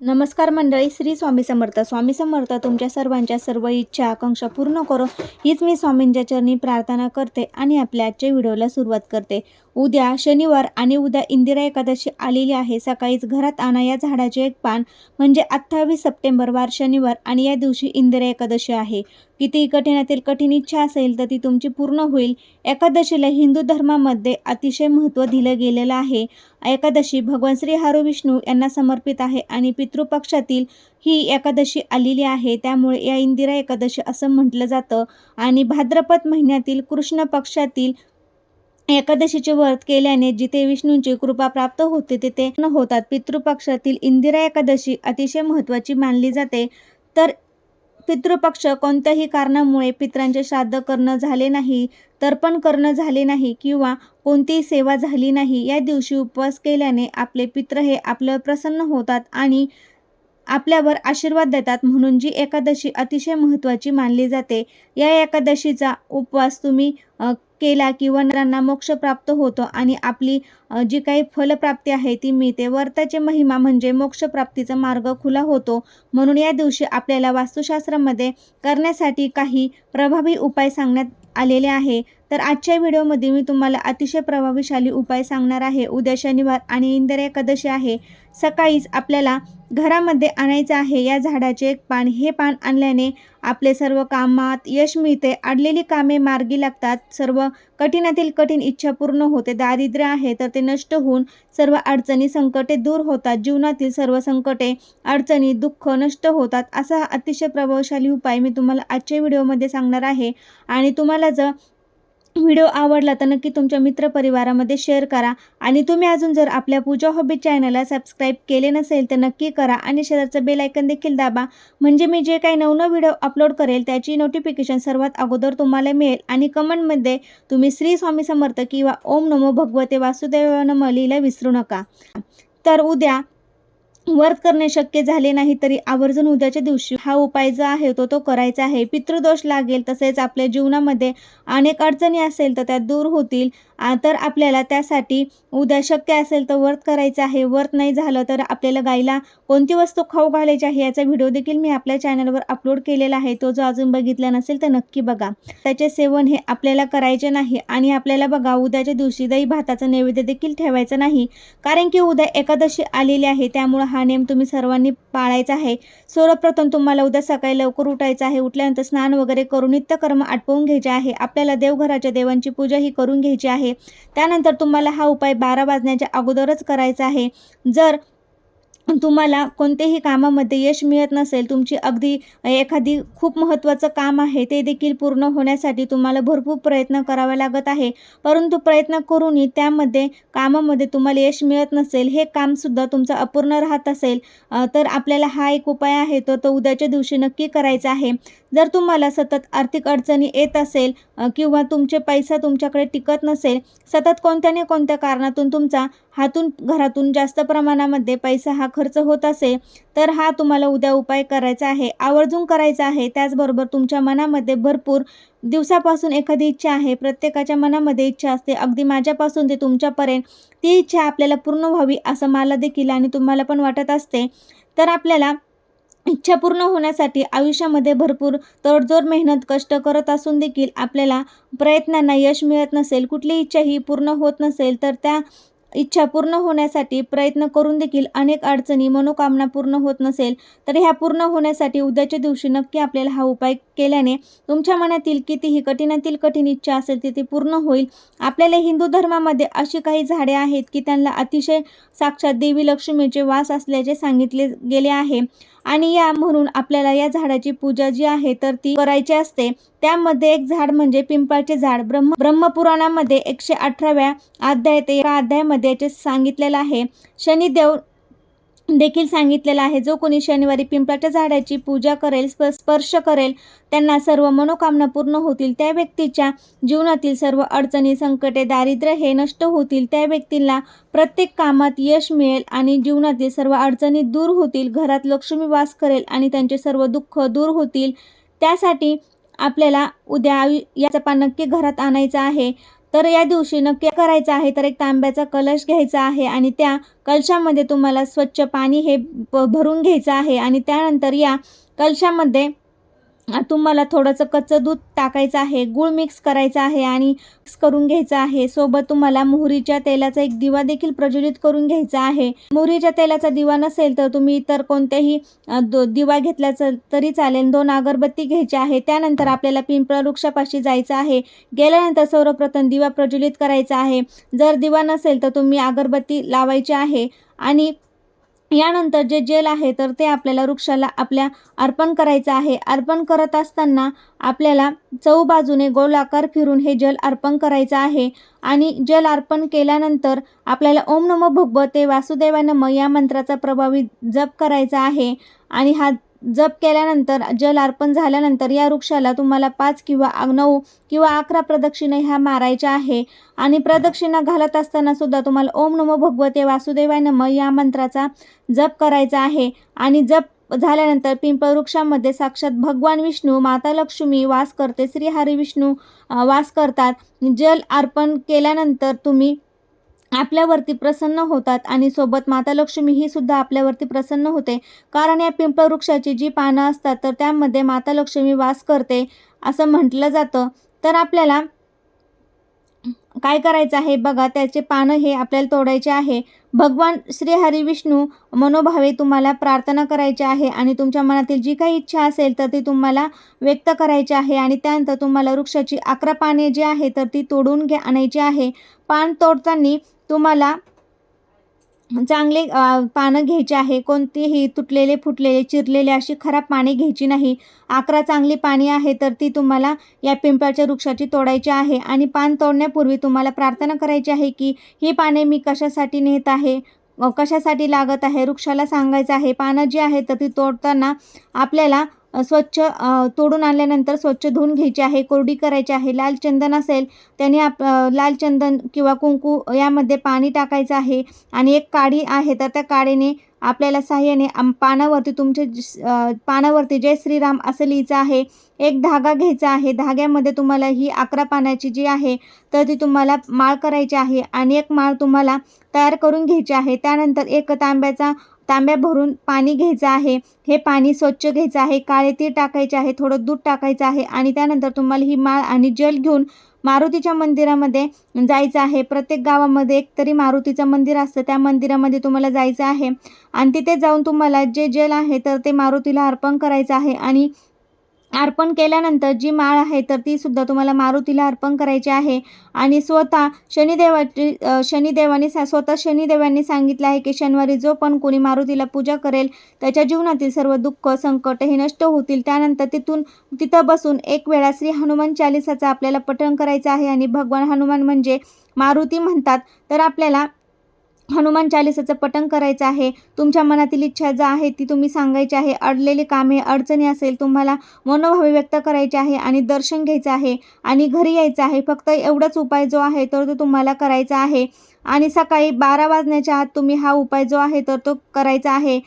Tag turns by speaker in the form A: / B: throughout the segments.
A: नमस्कार मंडळी श्री स्वामी समर्थ. स्वामी समर्थ तुमच्या सर्वांच्या सर्व इच्छा आकांक्षा पूर्ण करो. हीच मी स्वामींच्या चरणी प्रार्थना करते आणि आपल्या आजच्या व्हिडिओला सुरुवात करते. उद्या शनिवार आणि उद्या इंदिरा एकादशी आलेली आहे. सकाळीच घरात आणा या झाडाचे एक पान. म्हणजे अठ्ठावीस सप्टेंबर वार शनिवार आणि या दिवशी इंदिरा एकादशी आहे. किती कठीणातील कठीण इच्छा असेल तर ती तुमची पूर्ण होईल. एकादशीला हिंदू धर्मामध्ये अतिशय महत्त्व दिलं गेलेलं आहे. एकादशी भगवान श्री हरी विष्णू यांना समर्पित आहे आणि पितृपक्षातील ही एकादशी आलेली आहे. त्यामुळे या इंदिरा एकादशी असं म्हटलं जातं. आणि भाद्रपद महिन्यातील कृष्ण पक्षातील एकादशीचे व्रत केल्याने जिथे विष्णूंची कृपा प्राप्त होते तिथे न होतात. पितृपक्षातील इंदिरा एकादशी अतिशय महत्त्वाची मानली जाते. तर पितृपक्ष कोणत्याही कारणामुळे पित्रांचे श्राद्ध करणं झाले नाही तर्पण करणं झाले नाही किंवा कोणतीही सेवा झाली नाही या दिवशी उपवास केल्याने आपले पित्र हे आपल्यावर प्रसन्न होतात आणि आपल्यावर आशीर्वाद देतात म्हणून जी एकादशी अतिशय महत्त्वाची मानली जाते या एकादशीचा उपवास तुम्ही केला की वनरांना मोक्ष प्राप्त होतो आणि आपली जी काही फलप्राप्ती आहे ती मिळते. व्रताची महिमा म्हणजे मोक्षप्राप्तीचा मार्ग खुला होतो. म्हणून या दिवशी आपल्याला वास्तुशास्त्रामध्ये करण्यासाठी काही प्रभावी उपाय सांगण्यात आलेले आहे. तर आजच्या व्हिडिओमध्ये मी तुम्हाला अतिशय प्रभावीशाली उपाय सांगणार आहे. उद्या शनिवार आणि इंदर एकादशी आहे. सकाळीच आपल्याला घरामध्ये आणायचं आहे. या झाडाचे एक पान हे पान आणल्याने आपले सर्व कामात यश मिळते. अडलेली कामे मार्गी लागतात. सर्व कठीणातील कठीण इच्छा पूर्ण होते. दारिद्र्य आहे तर ते नष्ट होऊन सर्व अडचणी संकटे दूर होतात. जीवनातील सर्व संकटे अडचणी दुःख नष्ट होतात. असा हा अतिशय प्रभावशाली उपाय मी तुम्हाला आजच्या व्हिडिओमध्ये सांगणार आहे. आणि तुम्हाला जर व्हिडिओ आवडला तर नक्की तुमच्या मित्रपरिवारामध्ये शेअर करा. आणि तुम्ही अजून जर आपल्या पूजा हॉबी चॅनलला सबस्क्राईब केले नसेल तर नक्की करा आणि शेजारचं बेलायकन देखील दाबा. म्हणजे मी जे काही नवनव व्हिडिओ अपलोड करेल त्याची नोटिफिकेशन सर्वात अगोदर तुम्हाला मिळेल. आणि कमेंटमध्ये तुम्ही श्री स्वामी समर्थ किंवा ओम नमो भगवते वासुदेव नम लिहिला विसरू नका. तर उद्या वर्त करणे शक्य झाले नाही तरी आवर्जून उद्याच्या दिवशी हा उपाय जो आहे तो तो करायचा आहे. पितृदोष लागेल तसेच आपल्या जीवनामध्ये अनेक अडचणी असेल तर त्या दूर होतील. तर आपल्याला त्यासाठी उद्या शक्य असेल तर वर्त करायचं आहे. वर्त नाही झालं तर आपल्याला गाईला कोणती वस्तू खाऊ घालायची आहे याचा व्हिडिओ देखील मी आपल्या चॅनलवर अपलोड केलेला आहे. तो जो अजून बघितला नसेल तर नक्की बघा. त्याचे सेवन हे आपल्याला करायचे नाही आणि आपल्याला बघा उद्याच्या दिवशी दही भाताचं नैवेद्य देखील ठेवायचं नाही. कारण की उद्या एकादशी आलेली आहे त्यामुळे हा नियम तुम्ही सर्वांनी पाळायचा आहे. सर्वप्रथम तुम्हाला उद्या सकाळी लवकर उठायचं आहे. उठल्यानंतर स्नान वगैरे करून नित्यकर्म आटपवून घ्यायचे आहे. आपल्याला देवघराच्या देवांची पूजा ही करून घ्यायची आहे. त्यानंतर तुम्हाला हा उपाय बारा वाजण्याच्या अगोदरच करायचा आहे. जर तुम्हाला कोणत्याही कामामध्ये यश मिळत नसेल तुमची अगदी एखादी खूप महत्त्वाचं काम आहे ते देखील पूर्ण होण्यासाठी तुम्हाला भरपूर प्रयत्न करावा लागत आहे. परंतु प्रयत्न करूनही त्यामध्ये कामामध्ये तुम्हाला यश मिळत नसेल हे कामसुद्धा तुमचं अपूर्ण राहत असेल तर आपल्याला हा एक उपाय आहे तो तो उद्याच्या दिवशी नक्की करायचा आहे. जर तुम्हाला सतत आर्थिक अडचणी येत असेल किंवा तुमचे पैसा तुमच्याकडे टिकत नसेल सतत कोणत्या ना कोणत्या कारणातून तुमचा हातून घरातून जास्त प्रमाणामध्ये पैसा हा खर्च होत असेल तर हा तुम्हाला उद्या उपाय करायचा आहे. आवर्जून करायचा आहे. त्याचबरोबर तुमच्या मनामध्ये भरपूर दिवसापासून एखादी इच्छा आहे. प्रत्येकाच्या मनामध्ये इच्छा असते. अगदी माझ्यापासून ते तुमच्यापर्यंत ती इच्छा आपल्याला पूर्ण व्हावी असं मला देखील आणि तुम्हाला पण वाटत असते. तर आपल्याला इच्छा पूर्ण होण्यासाठी आयुष्यामध्ये भरपूर तडजोड मेहनत कष्ट करत असून देखील आपल्याला प्रयत्नांना यश मिळत नसेल कुठली इच्छा ही पूर्ण होत नसेल तर त्या इच्छा पूर्ण होण्यासाठी प्रयत्न करून देखील अनेक अडचणी मनोकामना पूर्ण होत नसेल तर ह्या पूर्ण होण्यासाठी उद्याच्या दिवशी नक्की आपल्याला हा उपाय केल्याने तुमच्या मनातील कितीही कठीणातील कठीण इच्छा असेल ती ती पूर्ण होईल. आपल्याला हिंदू धर्मामध्ये अशी काही झाडे आहेत की त्यांना अतिशय साक्षात देवी लक्ष्मीचे वास असल्याचे सांगितले गेले आहे. आणि या म्हणून आपल्याला या झाडाची पूजा जी आहे तर ती करायची असते. त्यामध्ये एक झाड म्हणजे पिंपळाचे झाड. ब्रह्म ब्रह्मपुराणामध्ये एकशे अठराव्या अध्याय ते एका अध्यायामध्ये याचे सांगितलेलं आहे. शनिदेव देखील सांगितलेलं आहे जो कोणी शनिवारी पिंपळाच्या झाडाची पूजा करेल स्प- स्पर्श करेल त्यांना सर्व मनोकामना पूर्ण होतील. त्या व्यक्तीच्या जीवनातील सर्व अडचणी संकटे दारिद्र्य हे नष्ट होतील. त्या व्यक्तीला प्रत्येक कामात यश मिळेल आणि जीवनातील सर्व अडचणी दूर होतील. घरात लक्ष्मी वास करेल आणि त्यांचे सर्व दुःख दूर होतील. त्यासाठी आपल्याला उद्या आयु- याचं पान नक्की घरात आणायचं आहे. तर या दिवशी नक्की करायचं आहे? तर एक तांब्याचा कलश घ्यायचा आहे आणि त्या कलशामध्ये तुम्हाला स्वच्छ पाणी हे प भरून घ्यायचं आहे आणि त्यानंतर या कलशामध्ये तुम्हाला थोडंसं कच्चं दूध टाकायचं आहे गूळ मिक्स करायचा आहे आणि मिक्स करून घ्यायचं आहे. सोबत तुम्हाला मोहरीच्या तेलाचा एक दिवा देखील प्रज्वलित करून घ्यायचा आहे. मोहरीच्या तेलाचा दिवा नसेल तर तुम्ही इतर कोणत्याही दिवा घेतल्याचं तरी चालेल. दोन अगरबत्ती घ्यायची आहे त्यानंतर आपल्याला पिंपळ वृक्षापाशी जायचं आहे. गेल्यानंतर सर्वप्रथम दिवा प्रज्वलित करायचा आहे. जर दिवा नसेल तर तुम्ही अगरबत्ती लावायची आहे आणि यानंतर जे जेल आहे तर ते आपल्याला वृक्षाला आपल्या अर्पण करायचं आहे. अर्पण करत असताना आपल्याला चौबाजूने गोलाकार फिरून हे जल अर्पण करायचं आहे. आणि जल अर्पण केल्यानंतर आपल्याला ओम नमो भगवते वासुदेवा नम या मंत्राचा प्रभावी जप करायचा आहे. आणि हा जप केल्यानंतर जल अर्पण झाल्यानंतर या वृक्षाला तुम्हाला पाच किंवा नऊ किंवा अकरा प्रदक्षिणा ह्या मारायच्या आहे. आणि प्रदक्षिणा घालत असताना सुद्धा तुम्हाला ओम नमो भगवते वासुदेवाय नम या मंत्राचा जप करायचा आहे. आणि जप झाल्यानंतर पिंपळ वृक्षामध्ये साक्षात भगवान विष्णू माता लक्ष्मी वास करते श्री हरी विष्णू वास करतात. जल अर्पण केल्यानंतर तुम्ही आपल्यावरती प्रसन्न होतात आणि सोबत माता लक्ष्मी ही सुद्धा आपल्यावरती प्रसन्न होते. कारण या पिंपळ वृक्षाची जी पानं असतात तर त्यामध्ये माता लक्ष्मी वास करते असं म्हटलं जातं. तर आपल्याला काय करायचं आहे? बघा त्याचे पानं हे आपल्याला तोडायचे आहे. भगवान श्री हरी विष्णू मनोभावे तुम्हाला प्रार्थना करायची आहे आणि तुमच्या मनातील जी काही इच्छा असेल तर ती तुम्हाला व्यक्त करायची आहे आणि त्यानंतर तुम्हाला वृक्षाची अकरा पाने जी आहे तर ती तोडून घ्या आणायची आहे. पान तोडताना तुम्हाला चांगले पानं घ्यायचे आहे कोणतीही तुटलेले फुटलेले चिरलेले अशी खराब पाने घ्यायची नाही. अकरा चांगली पाणी आहे तर ती तुम्हाला या पिंपळाच्या वृक्षाची तोडायची आहे आणि पान तोडण्यापूर्वी तुम्हाला प्रार्थना करायची आहे की ही पाने मी कशासाठी नेत आहे कशासाठी लागत आहे वृक्षाला सांगायचं आहे. पानं जी आहे तर ती तोडताना आपल्याला स्वच्छ तोडून आणल्यानंतर स्वच्छ धुवून घ्यायची आहे कोरडी करायची आहे लाल चंदन असेल त्याने आप लाल चंदन किंवा कुंकू यामध्ये पाणी टाकायचं आहे आणि एक काडी आहे तर त्या काडीने आपल्याला साह्याने पानावरती तुमचे पानावरती जय श्रीराम असं लिहायचं आहे. एक धागा घ्यायचा आहे धाग्यामध्ये तुम्हाला ही अकरा पानाची जी आहे तर ती तुम्हाला माळ करायची आहे आणि एक माळ तुम्हाला तयार करून घ्यायची आहे. त्यानंतर एक तांब्याचा तांब्या भरून पाणी घ्यायचं आहे. हे पाणी स्वच्छ घ्यायचं आहे. काळे तीळ टाकायचे आहे. थोडं दूध टाकायचं आहे. आणि त्यानंतर तुम्हाला ही माळ आणि जल घेऊन मारुतीच्या मंदिरामध्ये जायचं आहे. प्रत्येक गावामध्ये एक तरी मारुतीचं मंदिर असतं. त्या मंदिरामध्ये तुम्हाला जायचं आहे. आणि तिथे जाऊन तुम्हाला जे जल आहे तर ते मारुतीला अर्पण करायचं आहे. आणि अर्पण केल्यानंतर जी माळ आहे तर ती सुद्धा तुम्हाला मारुतीला अर्पण करायची आहे. आणि स्वतः शनिदेवाची शनिदेवाने सा स्वतः शनिदेवांनी सांगितलं आहे की शनिवारी जो पण कोणी मारुतीला पूजा करेल त्याच्या जीवनातील सर्व दुःख संकट हे नष्ट होतील. त्यानंतर तिथून तिथं बसून एक वेळा श्री हनुमान चालिसाचा आपल्याला पठण करायचं आहे. आणि भगवान हनुमान म्हणजे मारुती म्हणतात. तर आपल्याला हनुमान चालिसाचं पठण करायचं आहे. तुमच्या मनातील इच्छा ज्या आहे ती तुम्ही सांगायची आहे. अडलेली कामे अडचणी असेल तुम्हाला मनोभावे व्यक्त करायचे आहे आणि दर्शन घ्यायचं आहे आणि घरी यायचं आहे. फक्त एवढाच उपाय जो आहे तर तो तुम्हाला करायचा आहे. आणि सकाळी बारा वाजण्याच्या आत तुम्ही हा उपाय जो आहे तर तो करायचा आहे.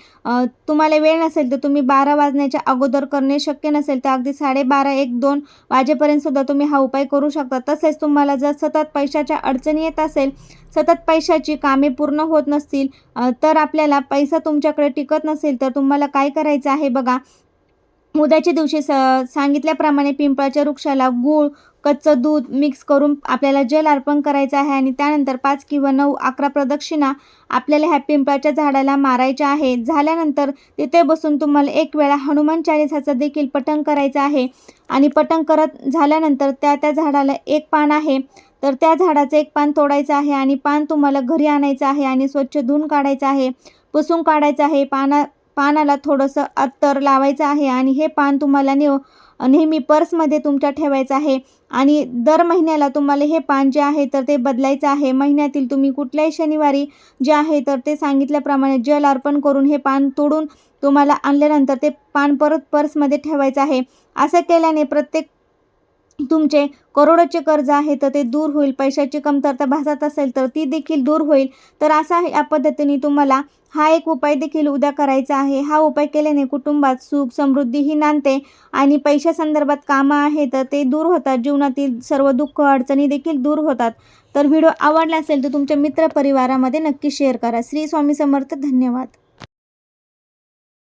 A: तुम्हाला वेळ नसेल तर तुम्ही बारा वाजण्याच्या अगोदर करणे शक्य नसेल तर अगदी साडेबारा एक दोन वाजेपर्यंत सुद्धा तुम्ही हा उपाय करू शकता. तसेच तुम्हाला जर सतत पैशाच्या अडचणी येत असेल सतत पैशाची कामे पूर्ण होत नसतील तर आपल्याला पैसा तुमच्याकडे टिकत नसेल तर तुम्हाला काय करायचं आहे बघा. उद्याच्या दिवशी स सांगितल्याप्रमाणे पिंपळाच्या वृक्षाला गूळ कच्चं दूध मिक्स करून आपल्याला जल अर्पण करायचं आहे आणि त्यानंतर पाच किंवा नऊ अकरा प्रदक्षिणा आपल्याला ह्या पिंपळाच्या झाडाला मारायच्या आहे. झाल्यानंतर तिथे बसून तुम्हाला एक वेळा हनुमान चालिसाचं देखील पठण करायचं आहे आणि पठण करत झाल्यानंतर त्या त्या झाडाला एक पान आहे. तर त्या झाडाचं एक पान तोडायचं आहे आणि पान तुम्हाला घरी आणायचं आहे आणि स्वच्छ धुवून काढायचं आहे. पुसून काढायचं आहे. पाना पानाला थोडंसं अत्तर लावायचं आहे आणि हे पान तुम्हाला नेव नेहमी पर्समध्ये तुमच्या ठेवायचं आहे. आणि दर महिन्याला तुम्हाला हे पान जे आहे तर ते बदलायचं आहे. महिन्यातील तुम्ही कुठल्याही शनिवारी जे आहे तर ते सांगितल्याप्रमाणे जल अर्पण करून हे पान तोडून तुम्हाला आणल्यानंतर ते पान परत पर्समध्ये ठेवायचं आहे. असं केल्याने प्रत्येक तुमचे करोडोचे कर्ज आहे तर ते दूर होईल पैशाची कमतरता भासत असेल तर ती देखील दूर होईल. तर असा या पद्धतीने तुम्हाला हा एक उपाय देखील उद्या करायचा आहे. हा उपाय केल्याने कुटुंबात सुख समृद्धीही नांदते आणि पैशासंदर्भात कामं आहे तर ते दूर होतात. जीवनातील सर्व दुःख अडचणी देखील दूर होतात. तर व्हिडिओ आवडला असेल तर तुमच्या मित्रपरिवारामध्ये नक्की शेअर करा. श्री स्वामी समर्थ धन्यवाद.